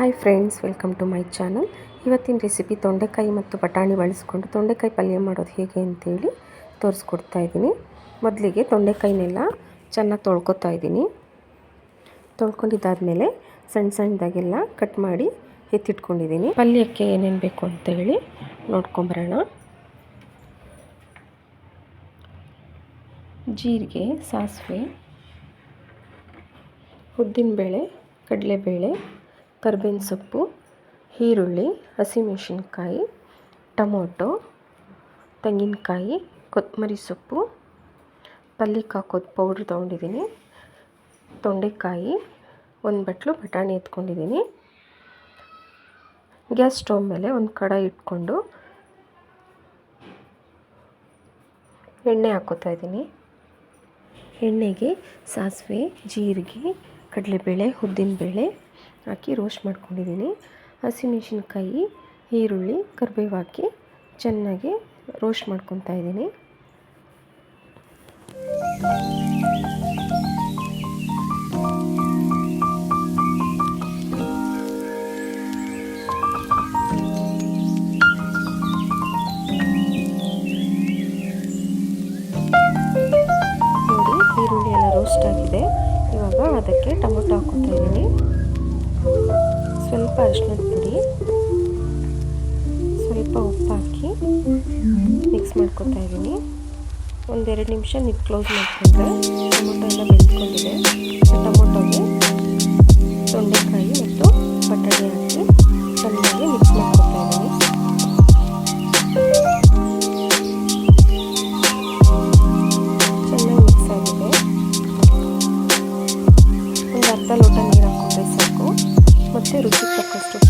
Hi friends welcome to my channel ಇವತ್ತಿನ recipe ತೊಂಡೆಕಾಯಿ ಮತ್ತು ಬಟಾಣಿ ಬಳಸ್ಕೊಂಡು ತೊಂಡೆಕಾಯಿ ಪಲ್ಯ ಮಾಡೋದು ಹೇಗೆ ಅಂತೇಳಿ ತೋರಿಸ್ಕೊಡ್ತಾ ಇದ್ದೀನಿ. ಮೊದಲಿಗೆ ತೊಂಡೆಕಾಯಿನೆಲ್ಲ ಚೆನ್ನಾಗಿ ತೊಳ್ಕೊತಾ ಇದ್ದೀನಿ. ತೊಳ್ಕೊಂಡಿದ್ದಾದಮೇಲೆ ಸಣ್ಣ ಸಣ್ಣದಾಗೆಲ್ಲ ಕಟ್ ಮಾಡಿ ಎತ್ತಿಟ್ಕೊಂಡಿದ್ದೀನಿ. ಪಲ್ಯಕ್ಕೆ ಏನೇನು ಬೇಕು ಅಂತೇಳಿ ನೋಡ್ಕೊಂಬರೋಣ. ಜೀರಿಗೆ, ಸಾಸಿವೆ, ಉದ್ದಿನಬೇಳೆ, ಕಡಲೆಬೇಳೆ ಕರ್ಬೇವಿನ ಸೊಪ್ಪು, ಈರುಳ್ಳಿ, ಹಸಿಮೆಣಸಿನ್ಕಾಯಿ, ಟೊಮೊಟೊ, ತೆಂಗಿನಕಾಯಿ, ಕೊತ್ತಂಬರಿ ಸೊಪ್ಪು ಪಲ್ಯಕ್ಕೆ ಹಾಕೋದು ಪೌಡ್ರ್ ತೊಗೊಂಡಿದ್ದೀನಿ, ತೊಂಡೆಕಾಯಿ, ಒಂದು ಬಟ್ಲು ಬಟಾಣಿ ಎತ್ಕೊಂಡಿದ್ದೀನಿ. ಗ್ಯಾಸ್ ಸ್ಟವ್ ಮೇಲೆ ಒಂದು ಕಡಾಯಿ ಇಟ್ಕೊಂಡು ಎಣ್ಣೆ ಹಾಕೋತಾ ಇದ್ದೀನಿ. ಎಣ್ಣೆಗೆ ಸಾಸಿವೆ, ಜೀರಿಗೆ, ಕಡಲೆಬೇಳೆ, ಉದ್ದಿನಬೇಳೆ ಹಾಕಿ ರೋಸ್ಟ್ ಮಾಡ್ಕೊಂಡಿದ್ದೀನಿ. ಹಸಿಮೆಣಸಿನ್ಕಾಯಿ, ಈರುಳ್ಳಿ ಕರಿಬೇವು ಹಾಕಿ ಚೆನ್ನಾಗಿ ರೋಸ್ಟ್ ಮಾಡ್ಕೊತಾ ಇದ್ದೀನಿ. ನೋಡಿ, ಈರುಳ್ಳಿ ಎಲ್ಲ ರೋಸ್ಟ್ ಆಗಿದೆ. ಇವಾಗ ಅದಕ್ಕೆ ಟೊಮೊಟೊ ಹಾಕೋತಾ ಇದ್ದೀನಿ. ಸ್ವಲ್ಪ ಅರಿಶಿನದ ಪುಡಿ, ಸ್ವಲ್ಪ ಉಪ್ಪು ಹಾಕಿ ಮಿಕ್ಸ್ ಮಾಡ್ಕೊತಾ ಇದ್ದೀನಿ. ಒಂದೆರಡು ನಿಮಿಷ ನೀವು ಕ್ಲೋಸ್ ಮಾಡ್ಕೊಂಡ್ರೆ ಟೊಮೊಟೊ ಎಲ್ಲ ಬೆಂದ್ಕೊಂಡಿದೆ. ಟೊಮೊಟೊಗೆ ಮತ್ತು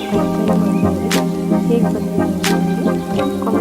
Thank you.